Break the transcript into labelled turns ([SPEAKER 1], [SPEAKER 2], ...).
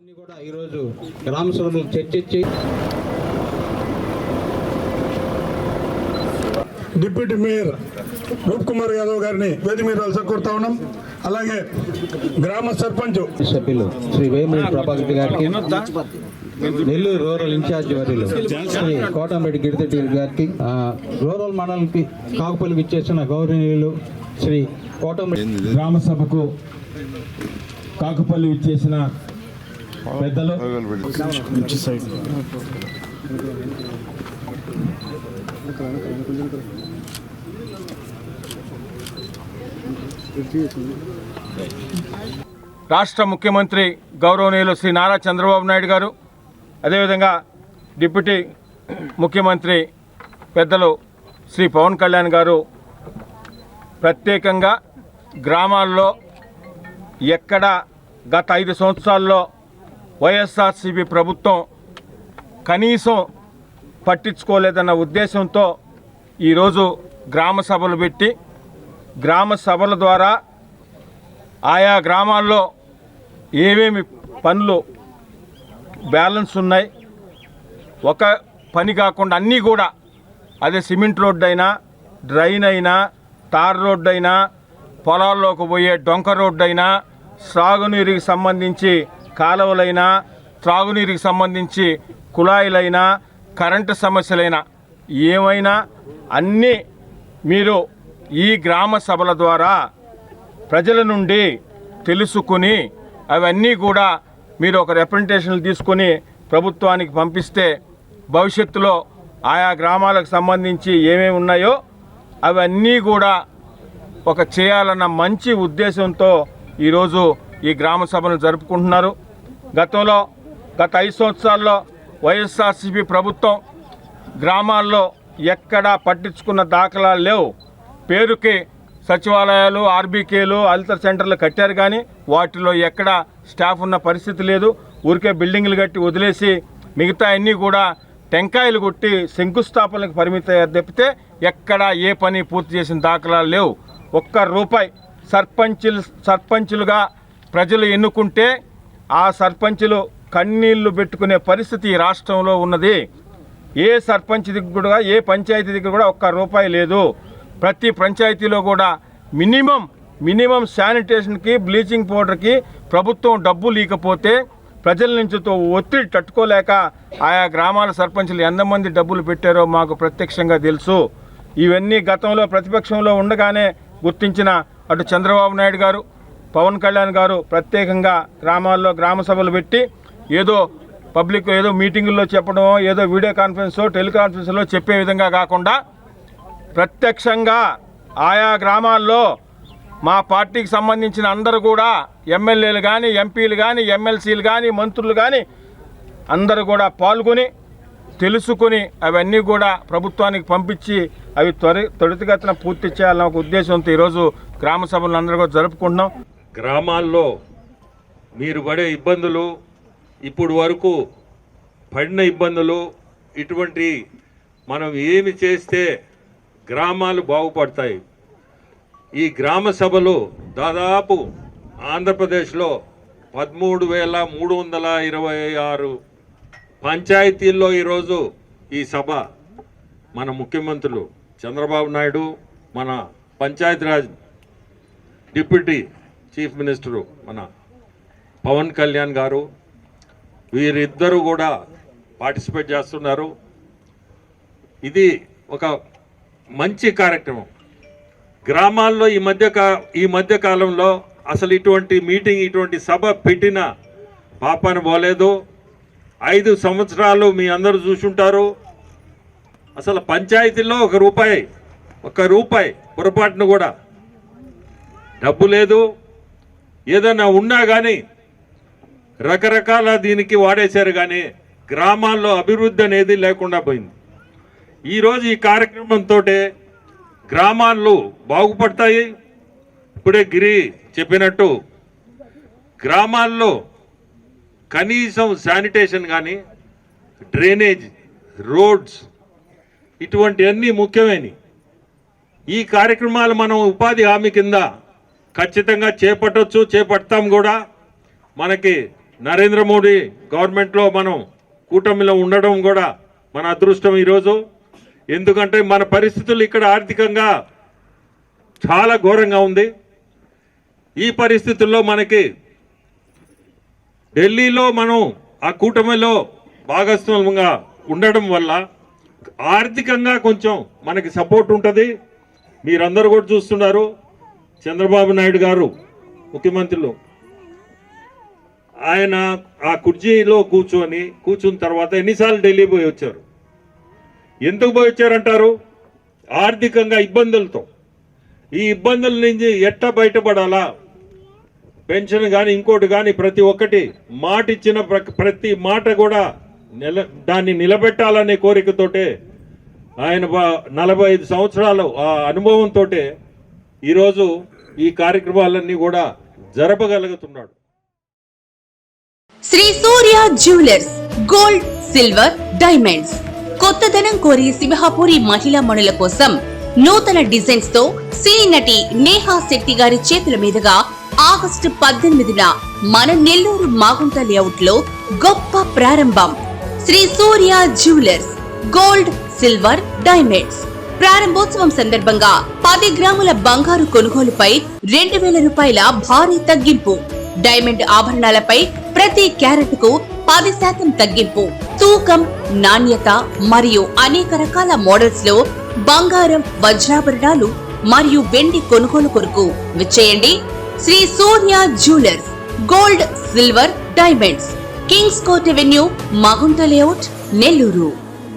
[SPEAKER 1] అన్ని కూడా ఈరోజు గ్రామ సభలు చర్చించి
[SPEAKER 2] డిప్యూటీ మేయర్ రూప్ కుమార్ యాదవ్ గారిని వేది మీద కోరుతా ఉన్నాం. అలాగే గ్రామ సర్పంచ్
[SPEAKER 1] సభ్యులు శ్రీ వేమిరెడ్డి ప్రభాకర్ గారికి నెల్లూరు రూరల్ ఇన్ఛార్జ్ వర్యులు శ్రీ కోటంరెడ్డి గిరిదెడ్డి గారికి రూరల్ మండలంకి కాకుపల్లికి ఇచ్చేసిన గౌరవనీయులు శ్రీ కోటంరెడ్డి
[SPEAKER 3] గ్రామ సభకు కాకుపల్లి ఇచ్చేసిన పెద్దలు?
[SPEAKER 4] రాష్ట్ర ముఖ్యమంత్రి గౌరవనీయులు శ్రీ నారా చంద్రబాబు నాయుడు గారు అదేవిధంగా డిప్యూటీ ముఖ్యమంత్రి పెద్దలు శ్రీ పవన్ కళ్యాణ్ గారు ప్రత్యేకంగా గ్రామాల్లో ఎక్కడ గత ఐదు సంవత్సరాల్లో వైఎస్ఆర్సీపీ ప్రభుత్వం కనీసం పట్టించుకోలేదన్న ఉద్దేశంతో ఈరోజు గ్రామ సభలు పెట్టి గ్రామ సభల ద్వారా ఆయా గ్రామాల్లో ఏమేమి పనులు బ్యాలెన్స్ ఉన్నాయి ఒక పని కాకుండా అన్నీ కూడా అదే సిమెంట్ రోడ్డు అయినా డ్రైన్ అయినా తార్ రోడ్డు అయినా పొలాల్లోకి పోయే డొంక రోడ్డు అయినా సాగునీరుకి సంబంధించి కాలువలైనా త్రాగునీరుకి సంబంధించి కుళాయిలైనా కరెంటు సమస్యలైనా ఏమైనా అన్నీ మీరు ఈ గ్రామ సభల ద్వారా ప్రజల నుండి తెలుసుకుని అవన్నీ కూడా మీరు ఒక రిప్రజెంటేషన్లు తీసుకొని ప్రభుత్వానికి పంపిస్తే భవిష్యత్తులో ఆయా గ్రామాలకు సంబంధించి ఏమేమి ఉన్నాయో అవన్నీ కూడా ఒక చేయాలన్న మంచి ఉద్దేశంతో ఈరోజు ఈ గ్రామ సభను జరుపుకుంటున్నారు. గతంలో గత ఐదు సంవత్సరాల్లో వైఎస్ఆర్సీపీ ప్రభుత్వం గ్రామాల్లో ఎక్కడా పట్టించుకున్న దాఖలాలు లేవు. పేరుకి సచివాలయాలు ఆర్బీకేలు అల్తర్ సెంటర్లు కట్టారు కానీ వాటిలో ఎక్కడ స్టాఫ్ ఉన్న పరిస్థితి లేదు. ఊరికే బిల్డింగ్లు కట్టి వదిలేసి మిగతా అన్నీ కూడా టెంకాయలు కొట్టి శంకుస్థాపనలకు పరిమితయ్యారు తప్పితే ఎక్కడ ఏ పని పూర్తి చేసిన దాఖలాలు లేవు. ఒక్క రూపాయి సర్పంచులు సర్పంచులుగా ప్రజలు ఎన్నుకుంటే ఆ సర్పంచ్లు కన్నీళ్ళు పెట్టుకునే పరిస్థితి ఈ రాష్ట్రంలో ఉన్నది. ఏ సర్పంచ్ దగ్గర కూడా ఏ పంచాయతీ దగ్గర కూడా ఒక్క రూపాయి లేదు. ప్రతి పంచాయతీలో కూడా మినిమం మినిమం శానిటేషన్కి బ్లీచింగ్ పౌడర్కి ప్రభుత్వం డబ్బు లేకపోతే ప్రజల నుంచి తో ఒత్తిడి తట్టుకోలేక ఆయా గ్రామాల సర్పంచులు ఎంతమంది డబ్బులు పెట్టారో మాకు ప్రత్యక్షంగా తెలుసు. ఇవన్నీ గతంలో ప్రతిపక్షంలో ఉండగానే గుర్తించిన అటు చంద్రబాబు నాయుడు గారు పవన్ కళ్యాణ్ గారు ప్రత్యేకంగా గ్రామాల్లో గ్రామ సభలు పెట్టి ఏదో పబ్లిక్ ఏదో మీటింగుల్లో చెప్పడం ఏదో వీడియో కాన్ఫరెన్సో టెలికాన్ఫరెన్స్లో చెప్పే విధంగా కాకుండా ప్రత్యక్షంగా ఆయా గ్రామాల్లో మా పార్టీకి సంబంధించిన అందరూ కూడా ఎమ్మెల్యేలు కానీ ఎంపీలు కానీ ఎమ్మెల్సీలు కానీ మంత్రులు కానీ అందరూ కూడా పాల్గొని తెలుసుకొని అవన్నీ కూడా ప్రభుత్వానికి పంపించి అవి త్వరి త్వరితగతిన పూర్తి చేయాలన్న ఒక ఉద్దేశంతో ఈరోజు గ్రామ సభలను అందరూ కూడా జరుపుకుంటున్నాం.
[SPEAKER 5] గ్రామాల్లో మీరు పడే ఇబ్బందులు ఇప్పుడు వరకు పడిన ఇబ్బందులు ఇటువంటి మనం ఏమి చేస్తే గ్రామాలు బాగుపడతాయి. ఈ గ్రామ సభలు దాదాపు ఆంధ్రప్రదేశ్లో పదమూడు వేల మూడు వందల ఇరవై ఆరు పంచాయతీల్లో ఈరోజు ఈ సభ. మన ముఖ్యమంత్రులు చంద్రబాబు నాయుడు మన పంచాయతీరాజ్ డిప్యూటీ చీఫ్ మినిస్టరు మన పవన్ కళ్యాణ్ గారు వీరిద్దరూ కూడా పార్టిసిపేట్ చేస్తున్నారు. ఇది ఒక మంచి కార్యక్రమం. గ్రామాల్లో ఈ మధ్య కా- ఈ మధ్య కాలంలో అసలు ఇటువంటి మీటింగ్ ఇటువంటి సభ పెట్టిన పాపాన పోలేదు. ఐదు సంవత్సరాలు మీ అందరూ చూసుంటారు. అసలు పంచాయతీలో ఒక రూపాయి ఒక రూపాయి పొరపాటును కూడా డబ్బు లేదు. ఏదైనా ఉన్నా కానీ రకరకాల దీనికి వాడేశారు కానీ గ్రామాల్లో అభివృద్ధి అనేది లేకుండా పోయింది. ఈరోజు ఈ కార్యక్రమంతో గ్రామాలు బాగుపడతాయి. ఇప్పుడే గిరి చెప్పినట్టు గ్రామాల్లో కనీసం శానిటేషన్ కానీ డ్రైనేజ్ రోడ్స్ ఇటువంటివన్నీ ముఖ్యమైనవి ఈ కార్యక్రమాలు మనం ఉపాధి హామీ కింద ఖచ్చితంగా చేపట్టవచ్చు చేపడతాం కూడా. మనకి నరేంద్ర మోడీ గవర్నమెంట్లో మనం కూటమిలో ఉండడం కూడా మన అదృష్టం ఈరోజు. ఎందుకంటే మన పరిస్థితులు ఇక్కడ ఆర్థికంగా చాలా ఘోరంగా ఉంది. ఈ పరిస్థితుల్లో మనకి ఢిల్లీలో మనం ఆ కూటమిలో భాగస్వామ్యంగా ఉండడం వల్ల ఆర్థికంగా కొంచెం మనకి సపోర్ట్ ఉంటుంది. మీరందరూ కూడా చూస్తున్నారు. చంద్రబాబు నాయుడు గారు ముఖ్యమంత్రులు. ఆయన ఆ కుర్చీలో కూర్చొని కూర్చున్న తర్వాత ఎన్నిసార్లు ఢిల్లీ పోయి వచ్చారు? ఎందుకు పోయి వచ్చారంటారు? ఆర్థికంగా ఇబ్బందులతో. ఈ ఇబ్బందుల నుంచి ఎట్టా బయటపడాలా? పెన్షన్ కానీ ఇంకోటి కానీ ప్రతి ఒక్కటి మాట ఇచ్చిన ప్ర- ప్రతి మాట కూడా నిల దాన్ని నిలబెట్టాలనే కోరికతోటే ఆయన నలభై ఐదు సంవత్సరాలు ఆ అనుభవంతో ఈరోజు ఈ కార్యక్రమాలన్నీ కూడా జరపగలుగుతున్నాడు.
[SPEAKER 6] Sri Surya jewellers gold silver diamonds. కొత్తదనం కోరి సింహాపూరి మహిళా మణుల కోసం నూతన డిజైన్స్తో సినీ నటి నేహా శెట్టి గారి చేతుల మీదుగా ఆగస్టు పద్దెనిమిదిన మన నెల్లూరు మాగుంట లేఅవుట్లో గొప్ప ప్రారంభం. Sri Surya jewellers gold silver diamonds. ప్రారంభోత్సవం సందర్భంగా పది గ్రాముల బంగారు కొనుగోలుపై రెండు వేల రూపాయల భారీ తగ్గింపు. డైమండ్ ఆభరణాలపై ప్రతి క్యారెట్కు పది శాతం తగ్గింపు. తూకం నాణ్యత మరియు అనేక రకాల మోడల్స్లో బంగారం వజ్రాభరణాలు మరియు వెండి కొనుగోలు కొరకు విచ్చేయండి. Sri Surya jewellers gold silver diamonds. Kings court avenue Magunta layout Nellore.